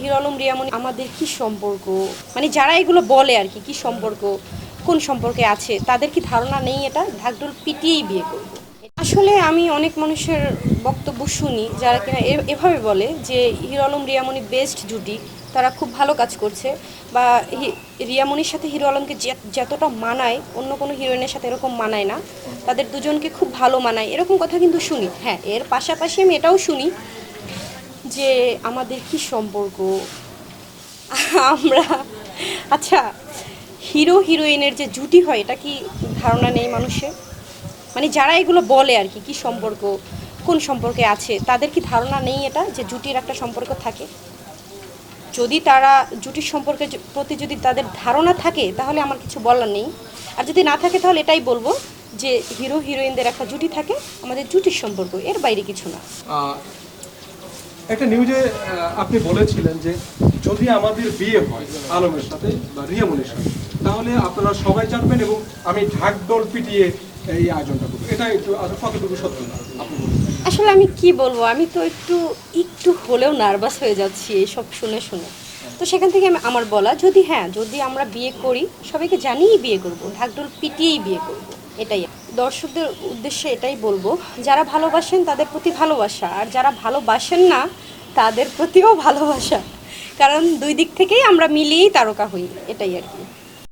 Hero Alam Riyamoni আমাদের কি সম্পর্ক? মানে যারা এগুলো বলে আর কি কি সম্পর্ক, কোন সম্পর্কে আছে, তাদের কি ধারণা নেই এটা? ঢাকঢোল পিটিয়েই বিয়ে করব। আসলে আমি অনেক মানুষের বক্তব্য শুনি যারা কিনা এভাবে বলে যে হিরো আলম রিয়ামনি বেস্ট জুটি, তারা খুব ভালো কাজ করছে বা রিয়ামনির সাথে হিরো আলমকে যতটা মানায়, অন্য কোনো হিরোইনের সাথে এরকম মানায় না, তাদের দুজনকে খুব ভালো মানায়, এরকম কথা কিন্তু শুনি। হ্যাঁ এর পাশাপাশি আমি এটাও শুনি যে আমাদের কি সম্পর্ক? আমরা আচ্ছা হিরো, হিরোইনের যে জুটি হয়, এটা কি ধারণা নেই মানুষের? মানে যারা এগুলো বলে আর কি কি সম্পর্ক, কোন সম্পর্কে আছে, তাদের কি ধারণা নেই এটা, যে জুটির একটা সম্পর্ক থাকে? যদি তারা জুটির সম্পর্কে প্রতি যদি তাদের ধারণা থাকে, তাহলে আমার কিছু বলার নেই। আর যদি না থাকে, তাহলে এটাই বলব যে হিরো, হিরোইনদের একটা জুটি থাকে, আমাদের জুটির সম্পর্ক, এর বাইরে কিছু না। একটা নিউজে আপনি বলেছিলেন যে যদি আমাদের বিয়ে হয় আলমের সাথে বা রিয়ামনের সাথে, তাহলে আপনারা সবাই জানবেন এবং আমি ঢাকডোল পিটিয়ে এই আয়োজনটা করব। এটা একটু কতটুকু সত্য না? আসলে আমি কি বলব? আমি তো একটু একটু হলেও নার্ভাস হয়ে যাচ্ছি এইসব শুনে শুনে। তো সেখান থেকে আমি- আমার বলা, যদি হ্যাঁ যদি আমরা বিয়ে করি, সবাইকে জানিয়েই বিয়ে করব ঢাকঢোল পিটিয়েই বিয়ে করব। এটাই। দর্শকদের উদ্দেশ্যে এটাই বলব, যারা ভালোবাসেন তাদের প্রতি ভালোবাসা, আর যারা ভালোবাসেন না তাদের প্রতিও ভালোবাসা। কারণ দুই দিক থেকেই আমরা মিলিয়েই তারকা হই, এটাই আর কি।